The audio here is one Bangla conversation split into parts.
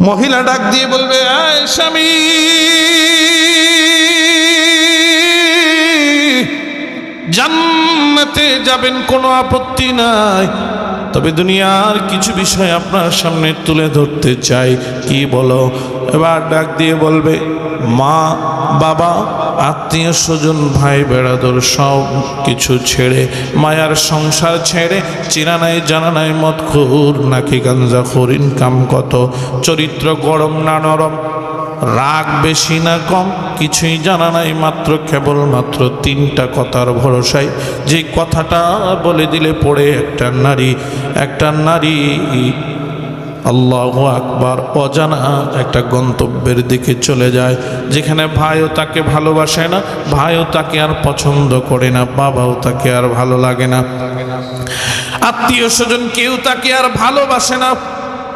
মহিলা ডাক দিয়ে বলবে, আয় স্বামী। জান্নাতে যাবেন, কোনো আপত্তি নাই। তবে দুনিয়ার কিছু বিষয় আপনার সামনে তুলে ধরতে চাই। কি বলো? এবার ডাক দিয়ে বলবে মা, বাবা, আত্মীয় স্বজন, ভাই, বেড়াদর সব কিছু ছেড়ে, মায়ার সংসার ছেড়ে, চিনা নাই, জানা নাই মত খুর নাকি গাঞ্জা খুর, ইনকাম কত, চরিত্র গরম না নরম, রাগ বেশি না কম, কিছুই জানা নাই, মাত্র কেবলমাত্র তিনটা কথার ভরসায় যে কথাটা বলে দিলে পড়ে একটা নারী একটা নারী আল্লাহ আকবার অজানা একটা গন্তব্যের দিকে চলে যায়, যেখানে ভাইও তাকে ভালোবাসে না, ভাইও তাকে আর পছন্দ করে না, বাবাও তাকে আর ভালো লাগে না। আত্মীয় স্বজন কেউ তাকে আর ভালোবাসে না,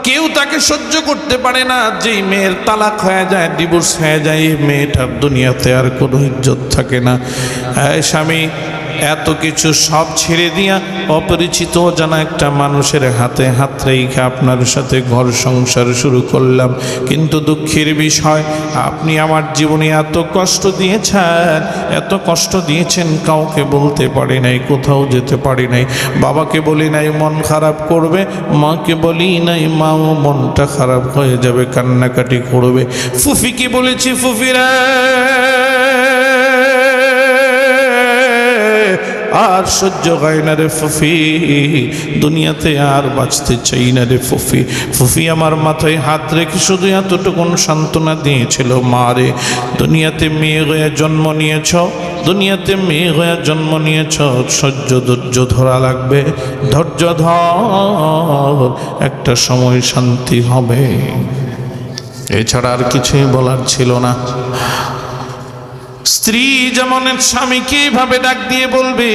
কেউ তাকে সহ্য করতে পারে না, যেই মেয়ের তালাক হয়ে যায় ডিভোর্স হয়ে যায়, এই মেয়েটার দুনিয়াতে আর কোনো ইজ্জত থাকে না। স্বামী এত কিছু সব ছেড়ে দিয়া অপরিচিত জানা একটা মানুষের হাতে হাত রেখে আপনার সাথে ঘর সংসার শুরু করলাম। কিন্তু দুঃখের বিষয়, আপনি আমার জীবনে এত কষ্ট দিয়েছেন, এত কষ্ট দিয়েছেন, কাউকে বলতে পারি নাই, কোথাও যেতে পারি নাই। বাবাকে বলি নাই, মন খারাপ করবে, মাকে বলি নাই, মাও মনটা খারাপ হয়ে যাবে, কান্নাকাটি করবে। ফুফিকে বলেছি, ফুফিরা আর সহ্য হয় না রে ফুফি। দুনিয়াতে আর বাঁচতে চাই না রে ফুফি। ফুফি, আমার মাথায় হাত রেখে শুধু এতটুকুন সান্ত্বনা দিয়েছিল মা রে। দুনিয়াতে মেয়ে হয়ে জন্ম নিয়েছ, দুনিয়াতে মেয়ে হয়ে জন্ম নিয়েছ, সহ্য ধৈর্য ধরা লাগবে। ধৈর্য ধর, একটা সময় শান্তি হবে। এছাড়া আর কিছুই বলার ছিল না। স্ত্রী যেমন স্বামীকে ভাবে ডাক দিয়ে বলবে,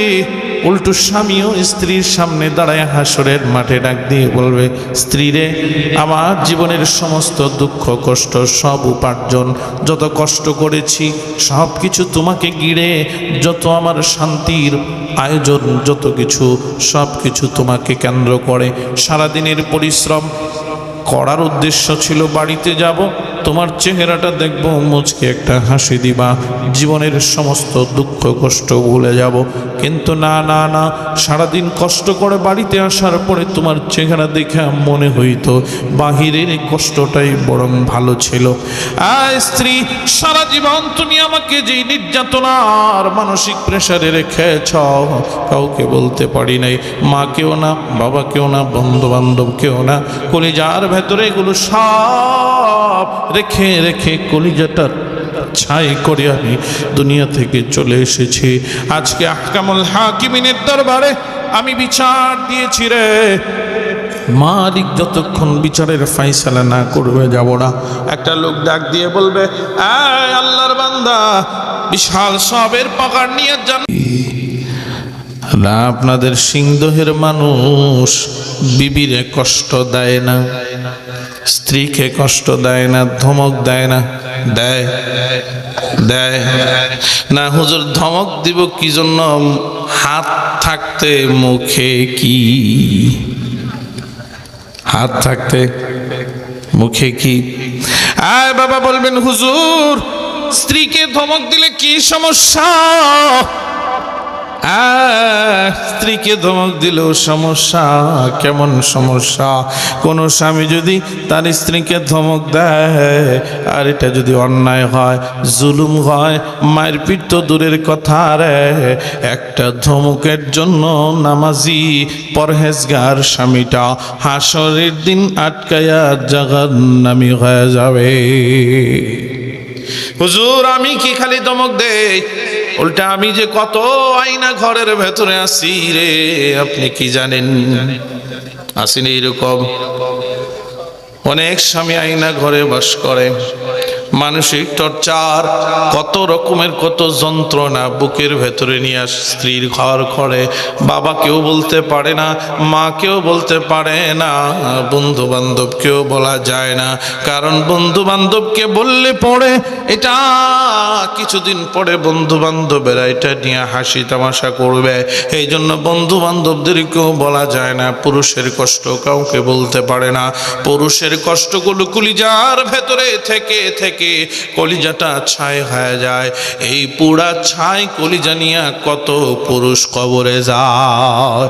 উল্টো স্বামীও স্ত্রীর সামনে দাঁড়ায় হাসরের মাঠে ডাক দিয়ে বলবে স্ত্রীরে আমার জীবনের সমস্ত দুঃখ, কষ্ট সব উপার্জন, যত কষ্ট করেছি, সব কিছু তোমাকে গিড়ে যত আমার শান্তির আয়োজন, যত কিছু, সব কিছু তোমাকে কেন্দ্র করে। সারাদিনের পরিশ্রম করার উদ্দেশ্য ছিল বাড়িতে যাব তোমার চেহারাটা দেখব, মুচকে একটা হাসি দিবা। জীবনের সমস্ত দুঃখ, কষ্ট ভুলে যাব। কিন্তু না না না, সারাদিন কষ্ট করে বাড়িতে আসার পরে তোমার চেহারা দেখে মনে হইতো, বাহিরের কষ্টটাই বরং ভালো ছিল। আয় স্ত্রী, সারা জীবন তুমি আমাকে যে নির্যাতনার মানসিক প্রেশারে রেখেছ, কাউকে বলতে পারি নাই। মা কেউ না বাবা কেউ না বন্ধু বান্ধব কেউ না। কলিজার ভেতরে এগুলো সব রেখে রেখে কলিজাটা ছাই করে আমি দুনিয়া থেকে চলে এসেছি। আজকে আহকামুল হাকিমিনের দরবারে আমি বিচার দিয়েছি রে। মালিক যতক্ষণ বিচারের ফাইসালা না করবে, যাব না। একটা লোক ডাক দিয়ে বলবে আল্লাহর বান্দা, বিশাল সবের পাকার নিয়ে যান। না আপনাদের সিংদহের মানুষ বিবিরে কষ্ট দেয় না। স্ত্রীকে কষ্ট দেয় না, ধমক দেয় না। দেয় দেয়। না, হুজুর, ধমক দিব কি জন্য? হাত থাকতে মুখে কি? হাত থাকতে মুখে কি? আয় বাবা বলবেন, হুজুর, স্ত্রীকে ধমক দিলে কি সমস্যা? স্ত্রীকে ধমক দিলেও সমস্যা, কেমন সমস্যা? কোনো স্বামী যদি তার স্ত্রীকে ধমক দেয়, আর এটা যদি অন্যায় হয়, জুলুম হয় মায়ের পিঠ তো দূরের কথা রে। একটা ধমকের জন্য নামাজি, পরহেজগার স্বামীটা হাসরের দিন আটকায়া জাগার নামি হয়ে যাবে। হুজুর, আমি কি খালি ধমক দেই? উল্টা আমি যে কত আয়না ঘরের ভেতরে আছি রে, আপনি কি জানেন? আসেনি এরকম অনেক স্বামী আয়না ঘরে বাস করে। মানসিক টর্চার, কত রকমের কত যন্ত্রণা বুকের ভেতরে নিয়ে আস, স্ত্রীর ঘর করে বাবা কেউ বলতে পারে না মা কেউ বলতে পারে না বন্ধু বান্ধবকেও বলা যায় না। কারণ বন্ধু বান্ধবকে বললে পড়ে, এটা কিছুদিন পরে বন্ধু বান্ধবেরা এটা নিয়ে হাসি তামাশা করবে। এই জন্য বন্ধু বান্ধবদেরকেও বলা যায় না, পুরুষের কষ্ট কাউকে বলতে পারে না। পুরুষের কষ্টগুলো কলিজার ভেতরে থেকে থেকে কলিজাটা ছাই হয়ে যায়। এই পুরা ছাই কলিজা নিয়ে কত পুরুষ কবরে যায়।